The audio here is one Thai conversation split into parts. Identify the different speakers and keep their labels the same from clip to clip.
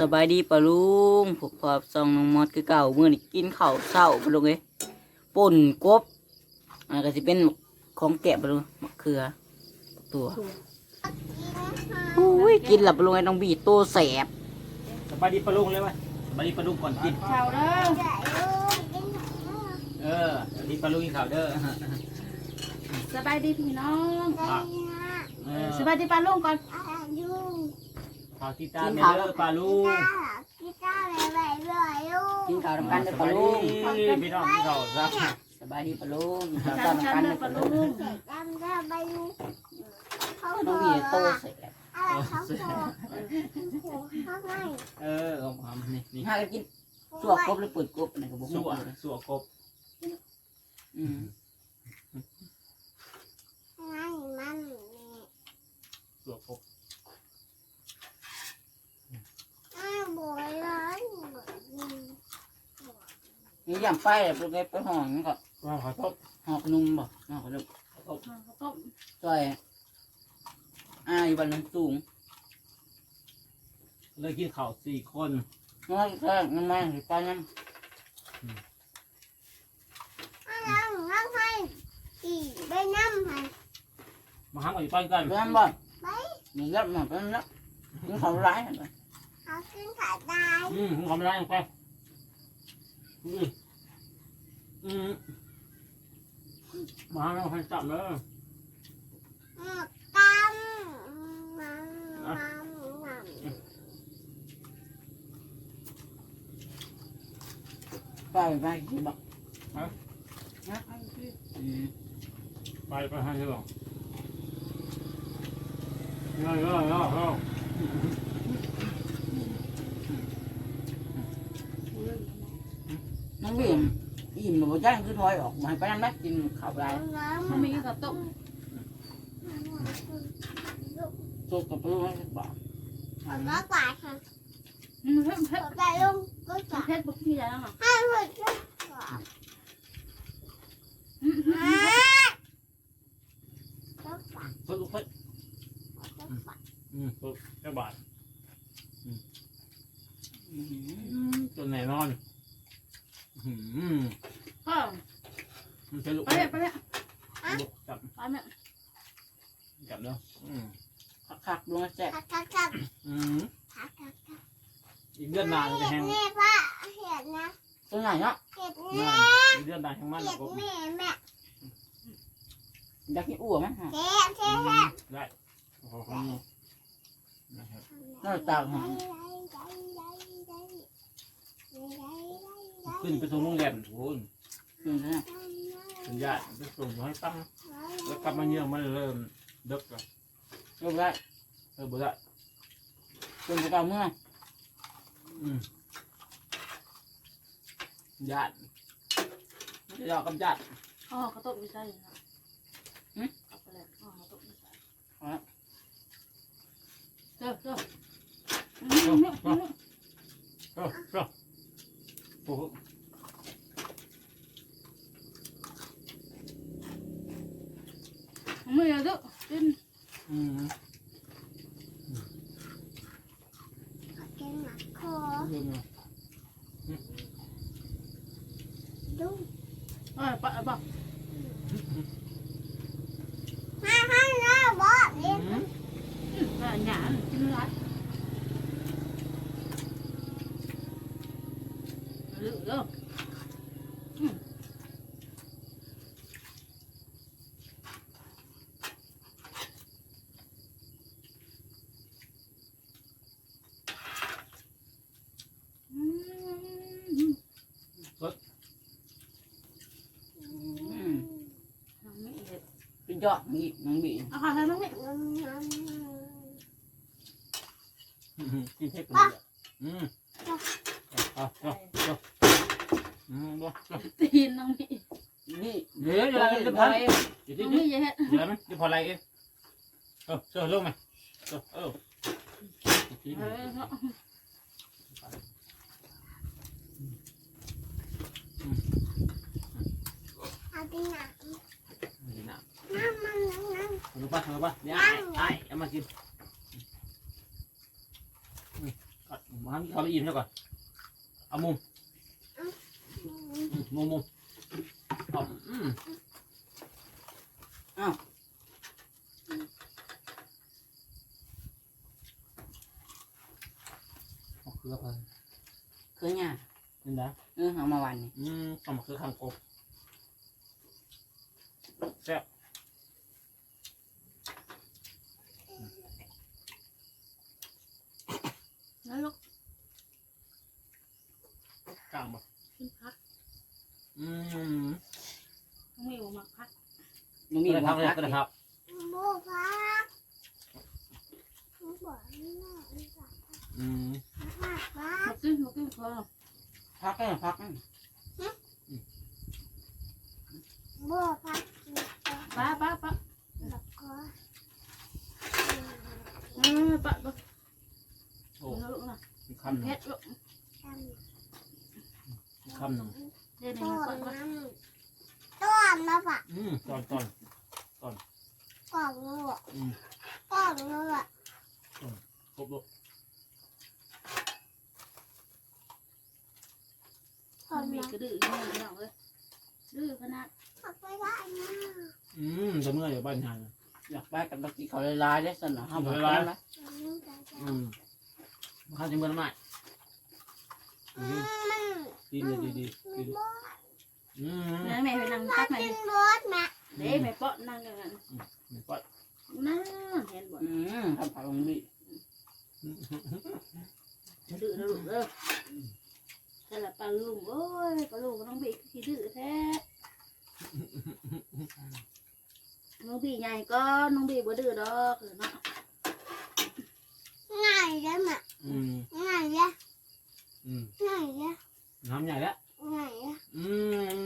Speaker 1: สบายดีปะลุงผมพอบซองน้องมอดคือเก่าเมื่อนี้กินข้าวเช้าปะลุงเอ้ยป่นกบอ่าก็สิเป็นของแกะปะลุงมะเขือ ตัวอุ้ยกินหลับปะลุงไอ้น้องบีโตแสบ
Speaker 2: สบายดีปลาลุงเลยวะสบายดีปลาลุงก่อนกิน
Speaker 3: ข่าวเด้อ
Speaker 2: เออสบายดีปลาลุงกินข้าวเด้อ
Speaker 3: สบายดีพี่น้อง
Speaker 2: เออ
Speaker 3: สบายดีปลาลุงก่อน
Speaker 2: ข้าวที่ตามเด้อปลาลุง
Speaker 1: กินข้าวทำกันเด้อ
Speaker 2: ส
Speaker 1: ปะ
Speaker 2: บาย
Speaker 1: ลุ
Speaker 2: ดี
Speaker 1: ง
Speaker 2: พี่น้องกินข้าวซะ
Speaker 1: สบายดีปะลุงกินข้าว
Speaker 3: ชัน
Speaker 1: ทำ
Speaker 3: ชั
Speaker 1: กัน
Speaker 3: น
Speaker 1: เด้
Speaker 3: เด้
Speaker 1: อ
Speaker 3: อ
Speaker 1: ปะ
Speaker 3: ปลา
Speaker 1: ลุ
Speaker 3: ลุ
Speaker 1: ง
Speaker 3: ง
Speaker 1: น้องบีโตแสบ
Speaker 2: เออเอาหอมนี่นี่
Speaker 1: ห้าก็กินสวกกบหรือปืดกบอันไหนก็บ่ฮู้
Speaker 2: สัว
Speaker 1: เลย
Speaker 2: สัวกบ
Speaker 1: อืม
Speaker 2: สัวกบ
Speaker 1: นี่ย่างไปเลยปะลุงเอ้ยไปห่อนี่ก็
Speaker 2: ว่าขอต้ม
Speaker 1: ห่อกนุ่มบ่ห่อกระดูก
Speaker 2: ขอต้ม
Speaker 3: ต้ม
Speaker 1: ซอยอ่าอยู่บ้านน้ำสูง
Speaker 2: เลยกินข้าวสี่คน
Speaker 1: น้อยแค่น้ำมันหรือปลาน้
Speaker 2: มาหาหน่อยป้อนกันำ
Speaker 1: ปลาน้ำบ่มีเยอะมากปลาน้ำนี่เขาร้าย นะ
Speaker 2: อืมผมขอไม่ได้ไปอืมอืมมาแล้วให้จับเลย
Speaker 1: ไปไปกินบ่นะไปสิ
Speaker 2: อืมไปไปให้ใช่หรอเยอะเยอะเยอะเยอะ
Speaker 1: น้องบีมอิ่มบ่ย่างคือถอยออกมาให้ปลาน้ำนักกินข้าวไร
Speaker 3: มันมีข้าวต้ม
Speaker 1: สดกับปลาลูกให้บ่
Speaker 3: มันเผ็ดเผ็ดเผ็ดบุกที่แล้วค่ะ
Speaker 2: เพิ่มลูกเพิ่มอืมเพิ่มแค่บาท
Speaker 1: อืม
Speaker 2: อืมจนแน่นอนอืม
Speaker 3: พ่อ
Speaker 2: มันใช้ลูก
Speaker 3: ไปเลยไปเลย
Speaker 2: ลูกจับ
Speaker 3: ไปแม่
Speaker 2: จับเนาะอืม
Speaker 1: คักๆดวงแซ่บ
Speaker 2: อืมอีกเดือนนานจะแห้ง
Speaker 1: ตัวไหนเนาะ
Speaker 2: อีกเดือนนานแห้งมันก็
Speaker 1: อยากกินอ้วมั้ยฮะ
Speaker 2: ได้โอ้โหนะครับ
Speaker 1: น่าตาหอม
Speaker 2: ขึ้นไปส่งโรงแรมโอ้ย
Speaker 1: อืมนะ
Speaker 2: สัญญาไปส่งให้ตั้งแล้วกลับมาเยี่ยมมันเริ่มดึกแล้ว
Speaker 1: ลูกได้
Speaker 2: เออบ่ได้
Speaker 1: เป็นไปเก่าเมื่อ
Speaker 2: อืมญาติไม่ได้ดอกกำจัด
Speaker 3: อ๋อข้าวต้มไม่ใช่ค่ะเอาไปเลยอ๋อข้าวต้มไม่ใช่เจ้าเจ้า
Speaker 2: เออเออโอ้โห
Speaker 3: ไม่เอาด้วยกิน
Speaker 2: อืมเรื่องอะ
Speaker 3: เออไปบอก
Speaker 2: อืม
Speaker 3: อ่าหยากินไรเลือก
Speaker 1: อืม
Speaker 3: น้องไม่เห็ด
Speaker 1: เป็นยอดนี่น้องบี
Speaker 3: เอาค่ะท่านน้องไม่
Speaker 2: กินเทคนิคอืมเอาเอาเอาอืมบ่
Speaker 3: ตีนน้องไม่
Speaker 1: นี่
Speaker 2: เดี๋ยวเดี๋ยว
Speaker 1: เรา
Speaker 2: เดี๋
Speaker 1: เห็
Speaker 2: ย
Speaker 1: น
Speaker 2: ว
Speaker 1: ไว้
Speaker 2: เดี๋ยว
Speaker 3: น้อง
Speaker 2: เดี๋
Speaker 3: ไม่
Speaker 2: ยว
Speaker 3: เห็ด
Speaker 2: เดี๋ยวมันจะพออะไรเองเออเสือลงไหมเออเออ
Speaker 3: เออเนาะ
Speaker 2: นี่นะ รู้ป่ะรู้ป่ะเดี๋ยวไอ้ไอ้เอามากินกัดมันเขาไปอิ่มแล้วก่อนเอามุมอืมมุมมุมเอาอืม
Speaker 1: อ้าว
Speaker 2: เอาเกลือไป
Speaker 1: คือหยัง
Speaker 2: นี่นะ
Speaker 1: เออเอามาวันนี้
Speaker 2: อืมเอามาคือข้างกบแซ่บ
Speaker 3: แล้วลูก
Speaker 2: กลางบ่
Speaker 3: กินพัก
Speaker 2: อืม
Speaker 3: ต้องมีหัวหมักพัก
Speaker 1: มันมี
Speaker 2: ก็ได้ครับ
Speaker 1: หั
Speaker 2: เล
Speaker 1: วยพัก
Speaker 2: ครับ
Speaker 3: โบพักบอกไม่ได้
Speaker 2: อืม
Speaker 3: พักพักมาขึ้นมาขึ้นคอ
Speaker 1: พักก็พักนั่
Speaker 3: โบพักป้าป้าป้าบบคอเออป้าป้า
Speaker 2: โอ้
Speaker 3: ลูกนะ
Speaker 2: มีคำห
Speaker 3: เพ
Speaker 2: นึ่ง
Speaker 3: ชรลูก
Speaker 2: มีคำหนึ่ง
Speaker 3: เดี๋ยวนี้ก่อนว่า
Speaker 4: ต้อนมาปะ
Speaker 2: อืมตอนตอน
Speaker 4: กล่องลูก
Speaker 2: อืม
Speaker 4: กล่องลูกอะ
Speaker 2: ครบลูก
Speaker 4: กล่อง
Speaker 3: มี
Speaker 4: ลูก
Speaker 3: กระดื้อนี่น้องเอ้ยดื้อขนาด
Speaker 4: ขับไปได้นะ
Speaker 2: อืมจะเมื่อยอยู่บ้านงาน
Speaker 1: อยากไปกับตะกี้เขาเลยลายได้สนอห้ามบอก
Speaker 2: ลาย
Speaker 1: นะ
Speaker 2: อืมข้าวจะเมื่อยน้ำหนักอืมดีดีดีดีดีอืม
Speaker 3: แม่แม่ไปนั่งตักไหน
Speaker 4: ขึ้นรถแม่
Speaker 3: เด้แม่เปาะนั่งอย่างนั้น
Speaker 2: ไม่ปล่อย
Speaker 3: นั่นเห็นบ่
Speaker 1: อืมทำผักลงดิ
Speaker 3: ดื้อนะลูกเด้อแต่ละปลาลุงโอ้ยปลาลุงก็ต้องบีขี้ดื้อแท้น้องบีใหญ่ก็น้องบีบ่ดื้อดอกเนาะ
Speaker 4: ง่ายเลยแม่
Speaker 2: อืม
Speaker 4: ง่ายเลย
Speaker 2: อืม
Speaker 4: ง่ายเลย
Speaker 2: น้ำใหญ่แล้ว
Speaker 4: ง่ายเลย
Speaker 2: อืม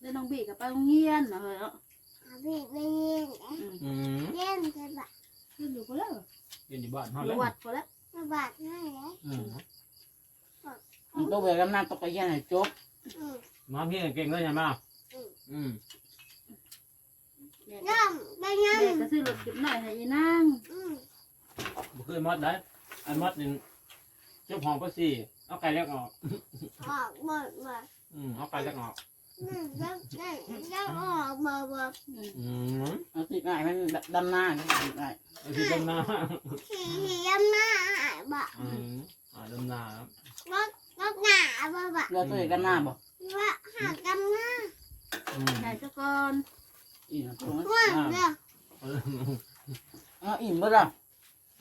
Speaker 3: แล้วน้องบีกับไปโรงเรียนเนาะเนาะ
Speaker 4: อาบีไปเล่น
Speaker 2: อืม
Speaker 4: เล่นใช่ปะ
Speaker 3: เรียนอยู่ก็แล้ว
Speaker 2: เย็นอยู่บ้าน
Speaker 3: อ
Speaker 2: เขา
Speaker 3: ยู่
Speaker 2: แล้ว
Speaker 3: วัดก็แล้ว
Speaker 4: ระบาดง่ายเลย
Speaker 2: อืม
Speaker 1: มันต้องเวรกำนันตกไปเยี่ยนให้จบ
Speaker 4: อืม
Speaker 2: น้ำพี่เก่งเลยใช่ไหมอืม
Speaker 3: แม่
Speaker 4: ย่อมได้ย่อม
Speaker 3: แม่ก็ซื้อรถขึ้นหน่อยให้ยีนาง
Speaker 4: อืม
Speaker 2: บุเคยมดได้อันมดนี่เจ้าของก็สี่เอาไก่เล็กออก
Speaker 4: ออกหมดหมด
Speaker 2: อืมเอาไก่เล็กออก
Speaker 4: นี่ ยังออกมาแบบ
Speaker 2: อืม
Speaker 1: เอาสิง่ายมันดำหน้าสิง่าย
Speaker 2: เอาที่ต้นน้
Speaker 4: ขี่ขี่ยำหน้าบะำ
Speaker 2: อืมอ่าต้นน้
Speaker 4: รถรถหน้าบะบะ
Speaker 1: เราตัวกันหน้าบ่
Speaker 4: ว่าหากำหน้าำ
Speaker 2: อืม
Speaker 3: ใหญ่ซะก่อน
Speaker 1: อีนะตรงนั้น
Speaker 4: ว่าเรื่อง
Speaker 1: อ๋ออิ่มบ่ล่ะ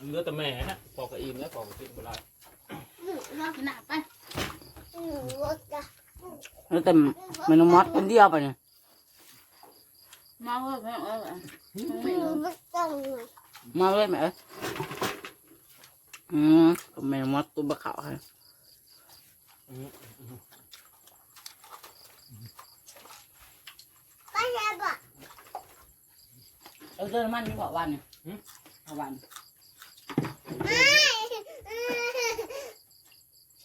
Speaker 2: เหลือแต่แม่นะปอกกระอิ่มแล้วปอกกระอิ่มเวลา
Speaker 4: หรือรถ
Speaker 3: ขนาไป
Speaker 4: หรือรถอะ
Speaker 1: แล้วแต่เมนูมอสคนเดียวไปเนี่ย
Speaker 3: มองว่าเออเออ
Speaker 4: หรือรถตรง
Speaker 1: มาเลยแม่เอ้ยอืมก็เมนูมอสตัวบะขาวให้
Speaker 2: อืม
Speaker 4: ไปเลยบะ
Speaker 1: เออเดินมันนี่บอกวันเนี่ยเอาวัน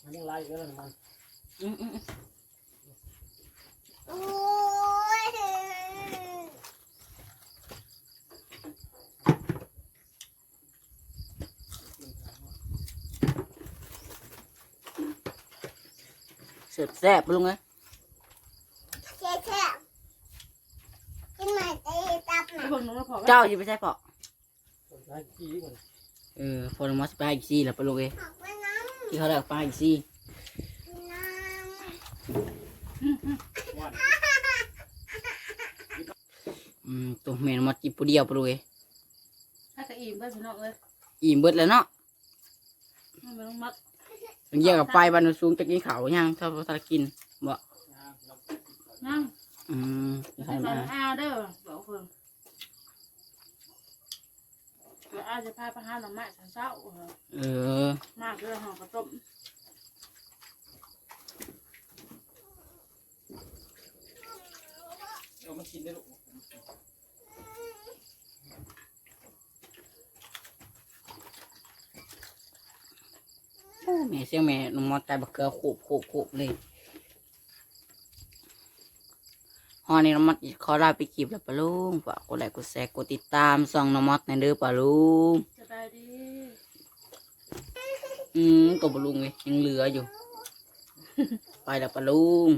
Speaker 2: มันยังไล่เยอะเลยมัน
Speaker 1: อืมอืมอืม
Speaker 4: โอ้ย
Speaker 1: เสร็จแซ่บลุงเอ้ย
Speaker 4: เช่เช่กินมาตีตับ
Speaker 3: ไป
Speaker 4: นะ
Speaker 3: เบิ่งน้องพอ
Speaker 1: เจ้าอยู่ไปใช่ปะ
Speaker 2: ใช้ขี้มัน
Speaker 1: เออพอลงมาสไปอีกซี่แล้วไปลุงเอ้ย
Speaker 4: ออกไปน้
Speaker 1: ที่เขาเรียกปลาอีกซี่ำ
Speaker 4: น้
Speaker 2: วัน
Speaker 1: อืมตัวเมนูมอสกินผู้เดียวไปลุงเอ้ย
Speaker 3: ถ้ากระอิ่มไปพี่น้องเอ้ย
Speaker 1: อิ่มเบิดแล้วเนาะ
Speaker 3: มันไม่ต้องมัด
Speaker 1: เยี่ยกับไปบันสูงจะกินข้าวยังถ้าพอกินบ่
Speaker 3: นั่ง
Speaker 1: อืม
Speaker 3: ใส่
Speaker 1: ใช่
Speaker 3: ใส่
Speaker 1: มา
Speaker 3: อาเด้อบอกเพิ่นเดี๋ยวอาจะพาไปหาหน่อไม้เช้าๆ
Speaker 1: เออ
Speaker 3: มากเลยห่อกระต้ม
Speaker 2: เอา มากินได้ลูก
Speaker 1: แม่เสียงแม่น้องมอสใจบักเกลือขูบขูบขูบเลยฮอนี่น้องมอสขอลาไปคลิปแล้วปะลุงฝากกดไลค์กดแชร์กดติดตามส่องน้องมอสในเด้อปะลุง
Speaker 3: สบายดี
Speaker 1: อืมตัวปลาลุงไงยังเหลืออยู่ ไปแล้วปลาลุง